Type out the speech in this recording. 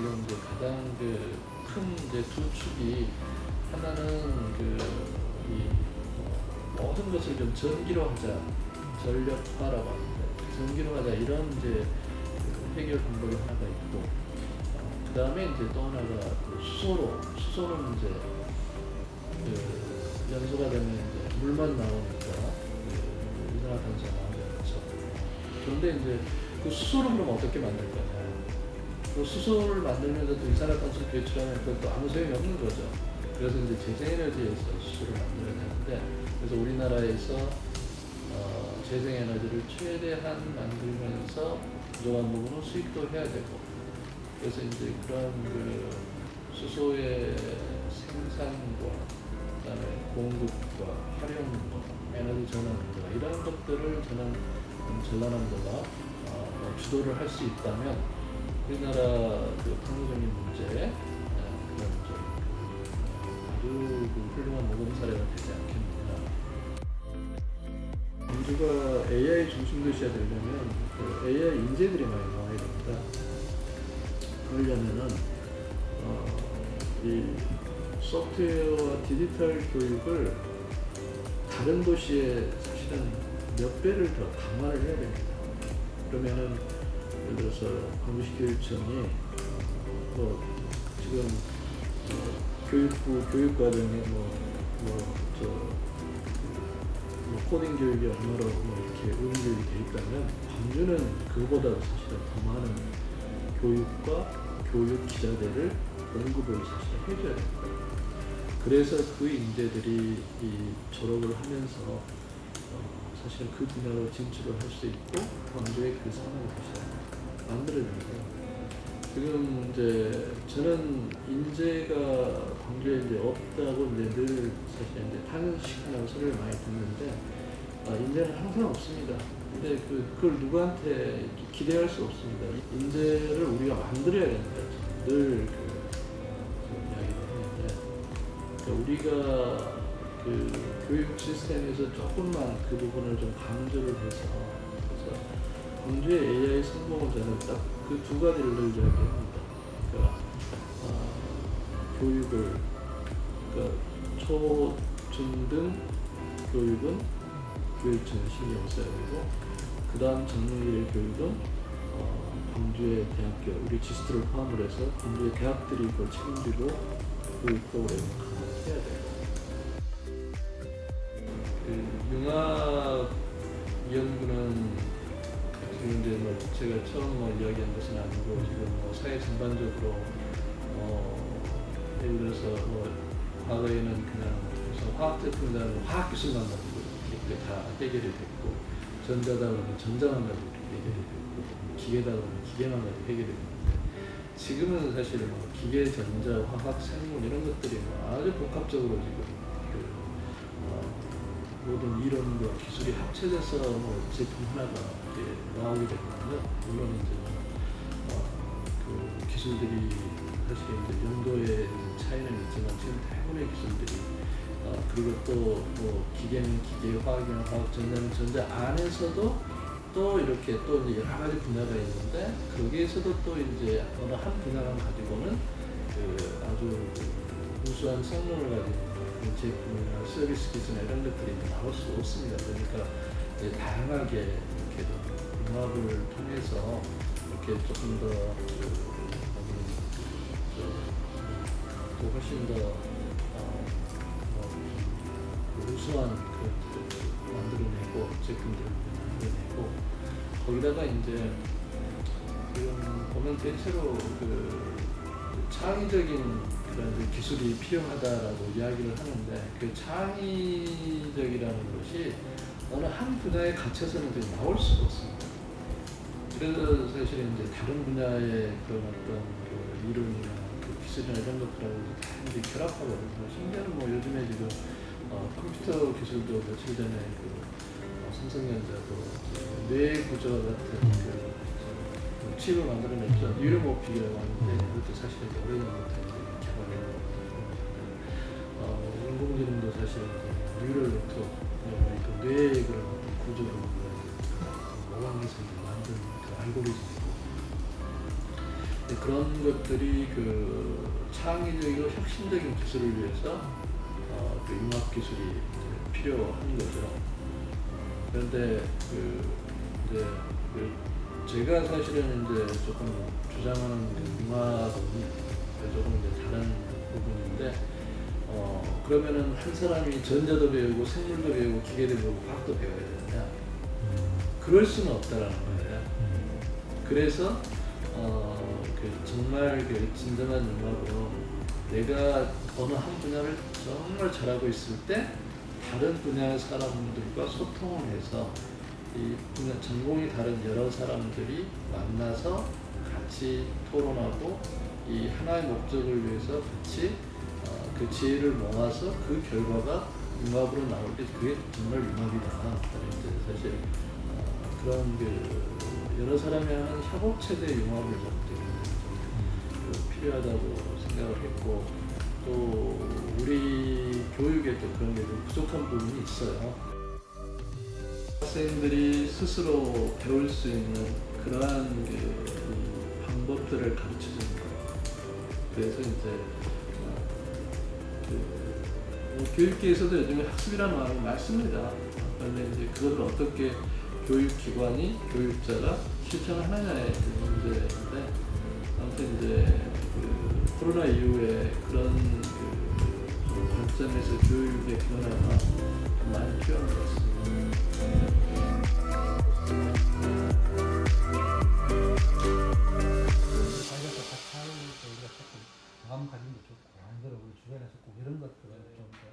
이제 가장 그 큰 이제 두 축이 하나는 그이 모든 것을 좀 전기로 하자, 전력화라고 하는데 전기로 하자 이런 이제 그 해결 방법이 하나가 있고 어, 그 다음에 이제 또 하나가 그 수소로 수소는 이제 그 연소가 되면 이제 물만 나오니까 그 이산화탄소가 나오지 않죠. 그런데 이제 그 수소를 그럼 어떻게 만들 거냐? 그 수소를 만들면서도 이산화탄소 배출하면 그것도 아무 소용이 없는 거죠. 그래서 이제 재생에너지에서 수소를 만들어야 되는데 그래서 우리나라에서 어, 재생에너지를 최대한 만들면서 부족한 부분은 수입도 해야 되고 그래서 이제 그런 그 수소의 생산과 그다음에 공급과 활용과 에너지 전환과 이런 것들을 저는 좀 전환한도가 어, 뭐 주도를 할 수 있다면 우리나라 그 탄소적인 문제에 어, 그런 좀 아주 그 훌륭한 모범 사례가 되지 않겠느냐. 민주가 AI 중심 도시가 되려면 그 AI 인재들이 많이 나와야 됩니다. 그러려면은 어, 이 소프트웨어와 디지털 교육을 다른 도시에 사실은 몇 배를 더 강화를 해야 됩니다. 그러면은 예를 들어서 광주시 교육청이 뭐 지금 뭐 교육부 교육과정에 뭐뭐저 뭐 코딩 교육이 얼마로 뭐 이렇게 응용 교육이 돼 있다면 광주는 그보다 사실은 더 많은 교육과 교육 기자들을 공급을 사실 해줘야 됩니다. 그래서 그 인재들이 이 졸업을 하면서 어, 사실 그 분야로 진출을 할 수 있고 광주의 그 산업을 다시 만들어줍니다. 지금 이제 저는 인재가 광주에 이제 없다고 이제 늘 사실 이제 탄식하는 소리를 많이 듣는데 아, 인재는 항상 없습니다. 근데 그, 그걸 누구한테 기대할 수 없습니다. 인재를 우리가 만들어야 된다. 늘 그, 그 이야기를 했는데 그러니까 우리가 그 교육 시스템에서 조금만 그 부분을 좀 강조를 해서 광주의 AI 성공은 저는 딱 그 두 가지를 늘 이야기합니다. 그러니까 어, 교육을 그러니까 초, 중, 등 교육은 교육청이 신경 써야 되고 그 다음 전문의 교육은 어, 광주의 대학교 우리 지스트를 포함을 해서 광주의 대학들이 그걸 책임지고 교육 프로그램을 강화해야 되고 그 융합 처음 뭐 이야기한 것은 아니고 지금 뭐 사회 전반적으로 어 예를 들어서 뭐 과거에는 그냥 무슨 화학 제품이나 화학 기술만 가지고 이렇게 다 해결이 됐고 전자다 그러면 전자만 가지고 해결이 됐고 기계다 그러면 기계만 가지고 해결이 됐는데 지금은 사실 뭐 기계, 전자, 화학, 생물 이런 것들이 뭐 아주 복합적으로 지금 모든 이론과 기술이 합쳐져서 뭐 제품 하나가 이렇게 나오게 되거든요. 물론 이제 어, 그 기술들이 사실 이제 용도의 차이는 있지만 지금 대부분의 기술들이 어, 그리고 또뭐 기계는 기계, 화학이나 화학, 전자는 전자 안에서도 또 이렇게 또 이제 여러 가지 분야가 있는데 거기에서도 또 이제 어느 한 분야만 가지고는 그 아주 그 우수한 성능을 그 제품이나 서비스 기술이나 이런 것들이 나올 수 없습니다. 그러니까 다양하게 이렇게 좀 융합을 통해서 이렇게 조금 더 훨씬 더 어, 뭐, 그 우수한 그, 그 만들어내고 제품들을 만들어내고 거기다가 이제 지금 보면 대체로 그 창의적인 그런 기술이 필요하다라고 이야기를 하는데 그 창의적이라는 것이 어느 한 분야에 갇혀서는 지금 나올 수가 없습니다. 그래서 사실은 이제 다른 분야의 그런 어떤 그 이론이나 그 기술이나 이런 것들하고 다 이제 결합하거든요. 심지어는 뭐 요즘에 지금 어, 컴퓨터 기술도 며칠 전에 그 어, 삼성전자도 뇌 구조 같은 그, 그 칩을 만들어냈죠. 뉴로모픽이라고 하는데 그것도 사실 이제 오래전부 사실 뉴럴 네트워크 그 뇌의 그런 구조를 모방기술을 만든 그 알고리즘이고 그런 것들이 그 창의적이고 혁신적인 기술을 위해서 어, 그 융합 기술이 필요한 거죠. 그런데 그 이제 그 제가 사실은 이제 조금 주장하는 그 융합은 조금 이제 다른 부분인데 어 그러면은 한 사람이 전자도 배우고 생물도 배우고 기계도 배우고 과학도 배워야 되느냐? 그럴 수는 없다라는 거예요. 그래서 어, 그 정말 그 진정한 융합으로 내가 어느 한 분야를 정말 잘하고 있을 때 다른 분야의 사람들과 소통을 해서 이 분야 전공이 다른 여러 사람들이 만나서 같이 토론하고 이 하나의 목적을 위해서 같이 어, 그 지혜를 모아서 그 결과가 융합으로 나올 때 그게 정말 융합이다. 사실 어, 그런 그 여러 사람이 하는 협업 체대 융합을 좀그 필요하다고 생각을 했고 또 우리 교육에 또 그런 게 좀 부족한 부분이 있어요. 학생들이 스스로 배울 수 있는 그러한 그, 이 방법들을 가르쳐 주는 거예요. 그래서 이제 어, 그, 뭐 교육계에서도 요즘에 학습이라는 말을 많습니다. 그런데 이제 그것을 어떻게 교육기관이 교육자가 실천을 하느냐의 문제인데 아무튼 이제 그 코로나 이후에 그런 그 관점에서 교육의 변화가 많이